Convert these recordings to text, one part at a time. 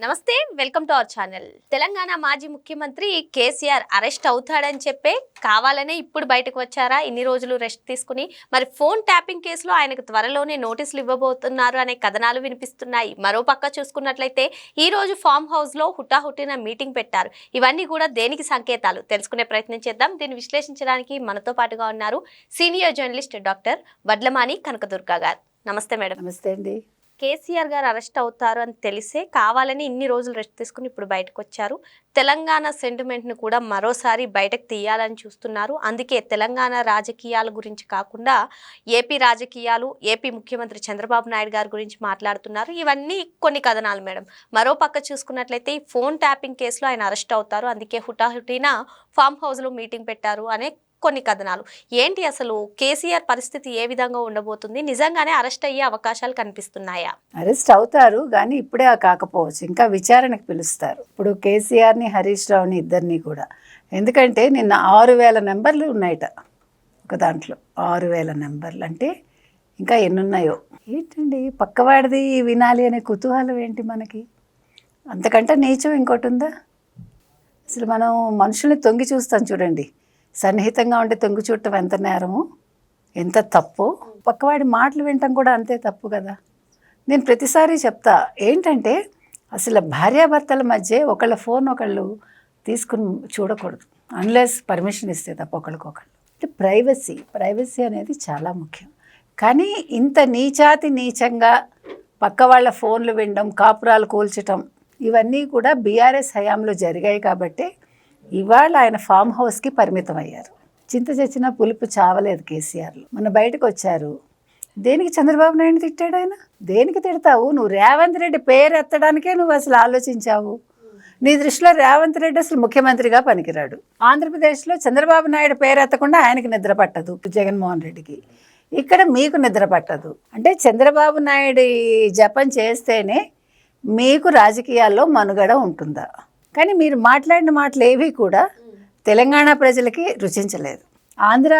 Namaste welcome to our channel. Telangana మాజీ ముఖ్యమంత్రి KCR arrest అవుతాడని చెప్పే కావాలనే ఇప్పుడు బయటకు వచ్చారా? ఇన్ని రోజులు రెస్ట్ తీసుకుని మరి ఫోన్ ట్యాపింగ్ కేసులో ఆయనకు త్వరలోనే నోటీసులు ఇవ్వబోతున్నారు అనే కథనాలు వినిపిస్తున్నాయి. మరో పక్క చూసుకున్నట్లయితే ఈ రోజు ఫామ్ హౌస్లో హుటాహుటిన మీటింగ్ పెట్టారు. ఇవన్నీ కూడా దేనికి సంకేతాలు? తెలుసుకునే ప్రయత్నం చేద్దాం. దీన్ని విశ్లేషించడానికి మనతో పాటుగా ఉన్నారు senior journalist doctor Vadlamani Kanakadurga garu. Namaste madam. నమస్తే అండి. కేసీఆర్ గారు అరెస్ట్ అవుతారు అని తెలిసే కావాలని ఇన్ని రోజులు రెస్ట్ తీసుకుని ఇప్పుడు బయటకు వచ్చారు తెలంగాణ సెంటిమెంట్ను కూడా మరోసారి బయటకు తీయాలని చూస్తున్నారు. అందుకే తెలంగాణ రాజకీయాల గురించి కాకుండా ఏపీ రాజకీయాలు ఏపీ ముఖ్యమంత్రి చంద్రబాబు నాయుడు గారి గురించి మాట్లాడుతున్నారు. ఇవన్నీ కొన్ని కథనాలు మేడం. మరో పక్క చూసుకున్నట్లయితే ఈ ఫోన్ ట్యాపింగ్ కేసులో ఆయన అరెస్ట్ అవుతారు. అందుకే హుటాహుటిన ఫామ్ హౌస్లో మీటింగ్ పెట్టారు అనే కొన్ని కథనాలు. ఏంటి అసలు? కేసీఆర్ పరిస్థితి ఏ విధంగా ఉండబోతుంది? నిజంగానే అరెస్ట్ అయ్యే అవకాశాలు కనిపిస్తున్నాయా? అరెస్ట్ అవుతారు కానీ ఇప్పుడే ఆ కాకపోవచ్చు. ఇంకా విచారణకు పిలుస్తారు. ఇప్పుడు కేసీఆర్ని హరీష్ రావుని ఇద్దరిని కూడా. ఎందుకంటే నిన్న ఆరు వేల నెంబర్లు ఉన్నాయట ఒక దాంట్లో. ఆరు వేల నెంబర్లు అంటే ఇంకా ఎన్ని ఉన్నాయో ఏంటండి పక్కవాడిది వినాలి అనే కుతూహలం ఏంటి మనకి? అంతకంటే నీచం ఇంకోటి ఉందా? అసలు మనం మనుషుల్ని తొంగి చూస్తాం చూడండి. సన్నిహితంగా ఉండే తొంగి చూడటం ఎంత నేరము ఎంత తప్పు. పక్కవాడి మాటలు వినటం కూడా అంతే తప్పు కదా. నేను ప్రతిసారి చెప్తా ఏంటంటే అసలు భార్యాభర్తల మధ్య ఒకళ్ళ ఫోన్ ఒకళ్ళు తీసుకుని చూడకూడదు. అన్లెస్ పర్మిషన్ ఇస్తే తప్ప ఒకళ్ళకొకళ్ళు. అంటే ప్రైవసీ ప్రైవసీ అనేది చాలా ముఖ్యం. కానీ ఇంత నీచాతి నీచంగా పక్క వాళ్ళ ఫోన్లు వినడం కాపురాలు కూల్చటం ఇవన్నీ కూడా బీఆర్ఎస్ హయాంలో జరిగాయి కాబట్టి ఇవాళ ఆయన ఫామ్ హౌస్కి పరిమితం అయ్యారు చింత చచ్చిన పులుపు చావలేదు కేసీఆర్లు. మన బయటకు వచ్చారు దేనికి చంద్రబాబు నాయుడు తిట్టాడు ఆయన? దేనికి తిడతావు? నువ్వు రేవంత్ రెడ్డి పేరు ఎత్తడానికే నువ్వు అసలు ఆలోచించావు. నీ దృష్టిలో రేవంత్ రెడ్డి అసలు ముఖ్యమంత్రిగా పనికిరాడు. ఆంధ్రప్రదేశ్లో చంద్రబాబు నాయుడు పేరు ఎత్తకుండా ఆయనకి నిద్ర పట్టదు జగన్మోహన్ రెడ్డికి. ఇక్కడ మీకు నిద్ర పట్టదు. అంటే చంద్రబాబు నాయుడు జపం చేస్తేనే మీకు రాజకీయాల్లో మనుగడ ఉంటుందా? కానీ మీరు మాట్లాడిన మాటలు ఏవి కూడా తెలంగాణ ప్రజలకి రుచించలేదు. ఆంధ్ర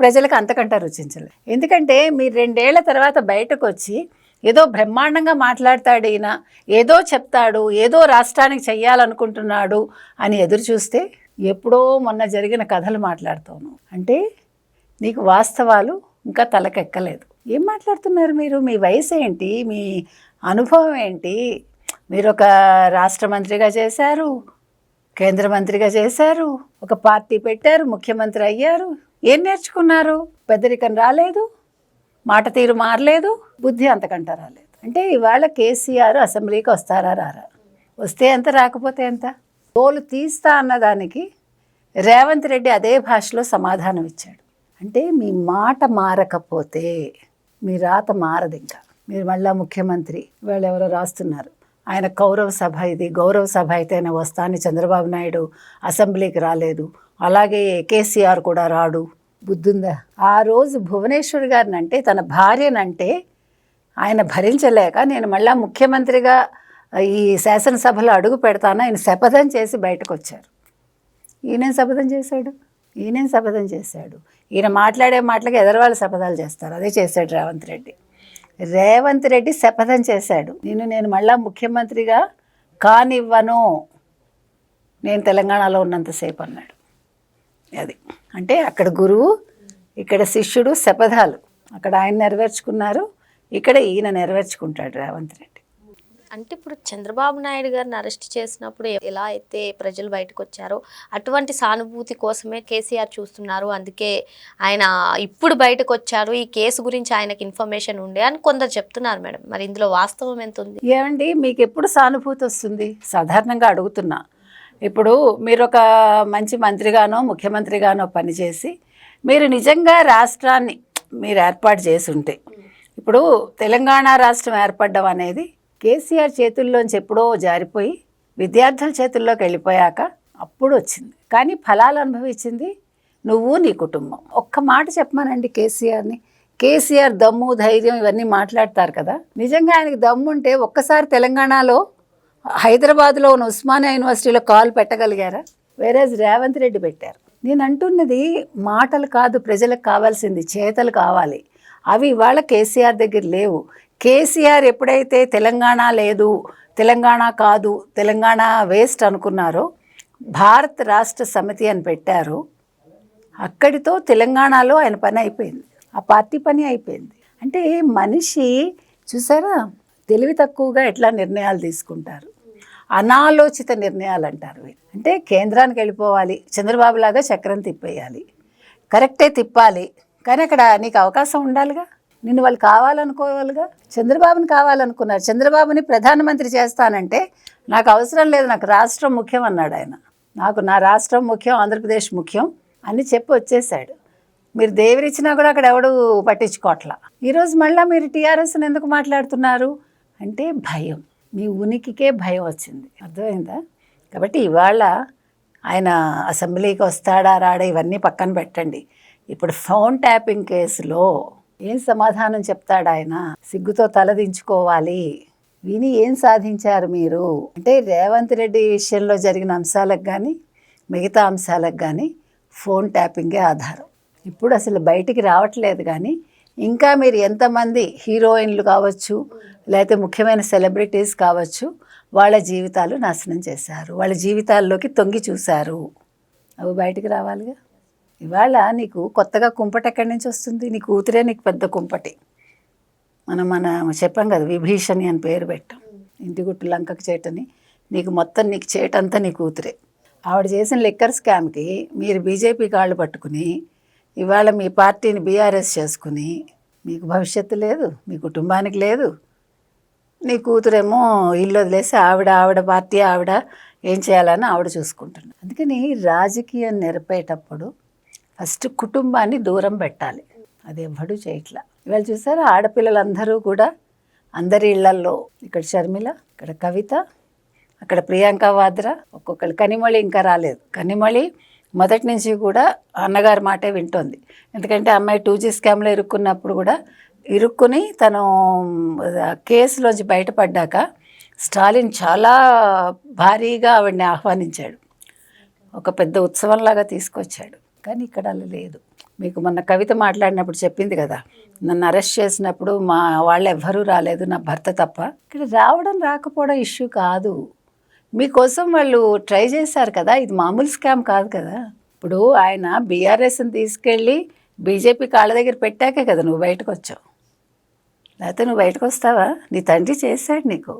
ప్రజలకు అంతకంటే రుచించలేదు. ఎందుకంటే మీరు రెండేళ్ళ తర్వాత బయటకు వచ్చి ఏదో బ్రహ్మాండంగా మాట్లాడతాడు ఈయన ఏదో చెప్తాడు ఏదో రాష్ట్రానికి చెయ్యాలనుకుంటున్నాడు అని ఎదురు చూస్తే ఎప్పుడో మొన్న జరిగిన కథలు మాట్లాడుతాను. అంటే నీకు వాస్తవాలు ఇంకా తలకెక్కలేదు. ఏం మాట్లాడుతున్నారు మీరు? మీ వయసు ఏంటి మీ అనుభవం ఏంటి? మీరు ఒక రాష్ట్ర మంత్రిగా చేశారు కేంద్ర మంత్రిగా చేశారు ఒక పార్టీ పెట్టారు ముఖ్యమంత్రి అయ్యారు. ఏం నేర్చుకున్నారు? పెద్దరికం రాలేదు మాట తీరు మారలేదు బుద్ధి అంతకంట రాలేదు. అంటే ఇవాళ కేసీఆర్ అసెంబ్లీకి వస్తారా రారా? వస్తే ఎంత రాకపోతే ఎంత? తోలు తీస్తా అన్నదానికి రేవంత్ రెడ్డి అదే భాషలో సమాధానం ఇచ్చాడు. అంటే మీ మాట మారకపోతే మీ రాత మారదు ఇంకా మీరు మళ్ళా ముఖ్యమంత్రి వాళ్ళు ఎవరో రాస్తున్నారు. ఆయన కౌరవ సభ ఇది. గౌరవ సభ అయితేనే వస్తా అని చంద్రబాబు నాయుడు అసెంబ్లీకి రాలేదు. అలాగే కేసీఆర్ కూడా రాడు. బుద్ధుందా? ఆ రోజు భువనేశ్వర్ గారిని అంటే తన భార్యనంటే ఆయన భరించలేక నేను మళ్ళా ముఖ్యమంత్రిగా ఈ శాసనసభలో అడుగు పెడతాను? ఆయన శపథం చేసి బయటకు వచ్చారు ఈయనేం శపథం చేశాడు? ఈయనేం శపథం చేశాడు? ఈయన మాట్లాడే మాటలకి ఎదరవాళ్ళు శపథాలు చేస్తారు. అదే చేశాడు రేవంత్ రెడ్డి. రేవంత్ రెడ్డి శపథం చేశాడు. నేను నేను మళ్ళా ముఖ్యమంత్రిగా కానివ్వను. నేను తెలంగాణలో ఉన్నంతసేపు అన్నాడు. అది. అంటే అక్కడ గురువు ఇక్కడ శిష్యుడు శపథాలు. అక్కడ ఆయన నెరవేర్చుకున్నారు. ఇక్కడ ఈయన నెరవేర్చుకుంటాడు రేవంత్ రెడ్డి. అంటే ఇప్పుడు చంద్రబాబు నాయుడు గారిని అరెస్ట్ చేసినప్పుడు ఎలా అయితే ప్రజలు బయటకు వచ్చారో అటువంటి సానుభూతి కోసమే కేసీఆర్ చూస్తున్నారు. అందుకే ఆయన ఇప్పుడు బయటకు వచ్చారు ఈ కేసు గురించి ఆయనకి ఇన్ఫర్మేషన్ ఉండే అని కొందరు చెప్తున్నారు మేడం. మరి ఇందులో వాస్తవం ఎంత ఉంది ఏమండి మీకు ఎప్పుడు సానుభూతి వస్తుంది? సాధారణంగా అడుగుతున్నా. ఇప్పుడు మీరు ఒక మంచి మంత్రిగానో ముఖ్యమంత్రిగానో పనిచేసి మీరు నిజంగా రాష్ట్రాన్ని మీరు ఏర్పాటు చేసి ఉంటే ఇప్పుడు తెలంగాణ రాష్ట్రం ఏర్పడడం అనేది కేసీఆర్ చేతుల్లోంచి ఎప్పుడో జారిపోయి విద్యార్థుల చేతుల్లోకి వెళ్ళిపోయాక అప్పుడు వచ్చింది. కానీ ఫలాలు అనుభవించింది నువ్వు నీ కుటుంబం. ఒక్క మాట చెప్పమానండి కేసీఆర్ని. కేసీఆర్ దమ్ము ధైర్యం ఇవన్నీ మాట్లాడతారు కదా. నిజంగా ఆయనకి దమ్ము ఉంటే ఒక్కసారి తెలంగాణలో హైదరాబాద్లో ఉన్న ఉస్మానియా యూనివర్సిటీలో కాల్ పెట్టగలిగారా? వేరేజ్ రేవంత్ రెడ్డి పెట్టారు. నేను అంటున్నది మాటలు కాదు ప్రజలకు కావాల్సింది చేతలు కావాలి. అవి ఇవాళ కేసీఆర్ దగ్గర లేవు. కేసీఆర్ ఎప్పుడైతే తెలంగాణ లేదు తెలంగాణ కాదు తెలంగాణ వేస్ట్ అనుకున్నారో భారత్ రాష్ట్ర సమితి అని పెట్టారు. అక్కడితో తెలంగాణలో ఆయన పని అయిపోయింది. ఆ పార్టీ పని అయిపోయింది. అంటే మనిషి చూసారా? తెలివి తక్కువగా ఎట్లా నిర్ణయాలు తీసుకుంటారు? అనాలోచిత నిర్ణయాలు అంటారు అంటే కేంద్రానికి వెళ్ళిపోవాలి చంద్రబాబు లాగా చక్రం తిప్పేయాలి కరెక్టే తిప్పాలి. కానీ అక్కడ నీకు అవకాశం ఉండాలిగా? నిన్ను వాళ్ళు కావాలనుకోవాలిగా? చంద్రబాబుని కావాలనుకున్నారు. చంద్రబాబుని ప్రధానమంత్రి చేస్తానంటే నాకు అవసరం లేదు నాకు రాష్ట్రం ముఖ్యం అన్నాడు ఆయన. నాకు నా రాష్ట్రం ముఖ్యం ఆంధ్రప్రదేశ్ ముఖ్యం అని చెప్పి వచ్చేసాడు మీరు దేవరిచ్చినా కూడా అక్కడ ఎవడు పట్టించుకోవట్లా ఈరోజు మళ్ళీ మీరు టీఆర్ఎస్ని ఎందుకు మాట్లాడుతున్నారు? అంటే భయం. మీ ఉనికికే భయం వచ్చింది. అర్థమైందా? కాబట్టి ఇవాళ ఆయన అసెంబ్లీకి వస్తాడా రాడా ఇవన్నీ పక్కన పెట్టండి. ఇప్పుడు ఫోన్ ట్యాపింగ్ కేసులో ఏం సమాధానం చెప్తాడు ఆయన సిగ్గుతో తలదించుకోవాలి విని ఏం సాధించారు మీరు? అంటే రేవంత్ రెడ్డి విషయంలో జరిగిన అంశాలకు కానీ మిగతా అంశాలకు కానీ ఫోన్ ట్యాపింగే ఆధారం. ఇప్పుడు అసలు బయటికి రావట్లేదు కానీ ఇంకా మీరు ఎంతమంది హీరోయిన్లు కావచ్చు లేకపోతే ముఖ్యమైన సెలబ్రిటీస్ కావచ్చు వాళ్ళ జీవితాలు నాశనం చేశారు. వాళ్ళ జీవితాల్లోకి తొంగి చూశారు. అవి బయటికి రావాలిగా? ఇవాళ నీకు కొత్తగా కుంపటి ఎక్కడి నుంచి వస్తుంది? నీ కూతురే నీకు పెద్ద కుంపటి. మనం మన చెప్పాం కదా విభీషణి అని పేరు పెట్టాం. ఇంటి గుట్టు లంకకు చేటని. నీకు మొత్తం నీకు చేటంతా నీ కూతురే. ఆవిడ చేసిన లిక్కర్ స్కామ్కి మీరు బీజేపీ కాళ్ళు పట్టుకుని ఇవాళ మీ పార్టీని బీఆర్ఎస్ చేసుకుని మీకు భవిష్యత్తు లేదు మీ కుటుంబానికి లేదు. నీ కూతురేమో ఇల్లు వదిలేసి ఆవిడ ఆవిడ పార్టీ ఆవిడ ఏం చేయాలని ఆవిడ చూసుకుంటుంది. అందుకని రాజకీయం నెరపేటప్పుడు ఫస్ట్ కుటుంబాన్ని దూరం పెట్టాలి. అది ఎవ్వడు చేయట్లా. ఇవాళ చూసారా ఆడపిల్లలందరూ కూడా అందరి ఇళ్ళల్లో ఇక్కడ షర్మిల ఇక్కడ కవిత అక్కడ ప్రియాంక వాద్రా ఒక్కొక్కరు కనిమళి ఇంకా రాలేదు. కనిమళి మొదటి నుంచి కూడా అన్నగారి మాటే వింటోంది. ఎందుకంటే అమ్మాయి టూ జీ స్కామ్లో ఇరుక్కున్నప్పుడు కూడా ఇరుక్కుని తను కేసులోంచి బయటపడ్డాక స్టాలిన్ చాలా భారీగా ఆవిడని ఆహ్వానించాడు. ఒక పెద్ద ఉత్సవంలాగా తీసుకొచ్చాడు. కానీ ఇక్కడ అలా లేదు. మీకు మొన్న కవిత మాట్లాడినప్పుడు చెప్పింది కదా నన్ను అరెస్ట్ చేసినప్పుడు మా వాళ్ళు ఎవ్వరూ రాలేదు నా భర్త తప్ప. ఇక్కడ రావడం రాకపోవడం ఇష్యూ కాదు. మీకోసం వాళ్ళు ట్రై చేశారు కదా ఇది మామూలు స్కామ్ కాదు కదా. ఇప్పుడు ఆయన బీఆర్ఎస్ని తీసుకెళ్ళి బీజేపీ కాళ్ళ దగ్గర పెట్టాకే కదా నువ్వు బయటకు వచ్చావు లేకపోతే నువ్వు బయటకు వస్తావా నీ తండ్రి చేశాడు నీకు.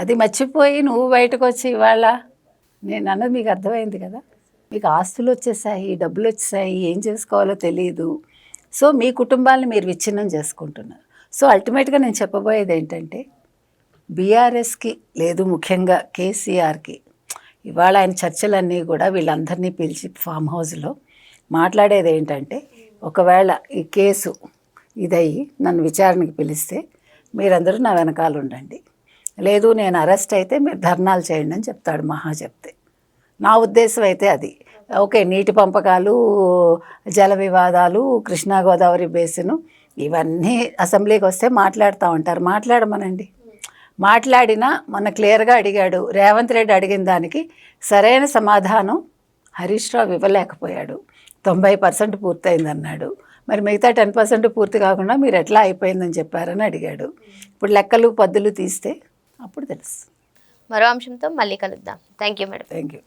అది మర్చిపోయి నువ్వు బయటకు వచ్చి ఇవాళ నేను అన్నది మీకు అర్థమైంది కదా. మీకు ఆస్తులు వచ్చేసాయి డబ్బులు వచ్చేసాయి ఏం చేసుకోవాలో తెలియదు సో మీ కుటుంబాలను మీరు విచ్ఛిన్నం చేసుకుంటున్నారు. సో అల్టిమేట్గా నేను చెప్పబోయేది ఏంటంటే బీఆర్ఎస్కి లేదు ముఖ్యంగా కేసీఆర్కి. ఇవాళ ఆయన చర్చలన్నీ కూడా వీళ్ళందరినీ పిలిచి ఫామ్ హౌస్లో మాట్లాడేది ఏంటంటే ఒకవేళ ఈ కేసు ఇదయ్యి నన్ను విచారణకి పిలిస్తే మీరందరూ నా వెనకాల ఉండండి. లేదు నేను అరెస్ట్ అయితే మీరు ధర్నాలు చేయండి అని చెప్తాడు మహా చెప్తే. నా ఉద్దేశం అయితే అది. ఓకే నీటి పంపకాలు జల వివాదాలు కృష్ణా గోదావరి బేసిను ఇవన్నీ అసెంబ్లీకి వస్తే మాట్లాడుతూ ఉంటారు. మాట్లాడమనండి. మాట్లాడినా మొన్న క్లియర్గా అడిగాడు. రేవంత్ రెడ్డి అడిగిన దానికి సరైన సమాధానం హరీష్ రావు ఇవ్వలేకపోయాడు. తొంభై పర్సెంట్ పూర్తయిందన్నాడు. మరి మిగతా టెన్ పర్సెంట్ పూర్తి కాకుండా మీరు ఎట్లా అయిపోయిందని చెప్పారని అడిగాడు. ఇప్పుడు లెక్కలు పద్దులు తీస్తే అప్పుడు తెలుసు. మరో అంశంతో మళ్ళీ కలుద్దాం. Thank you madam. Thank you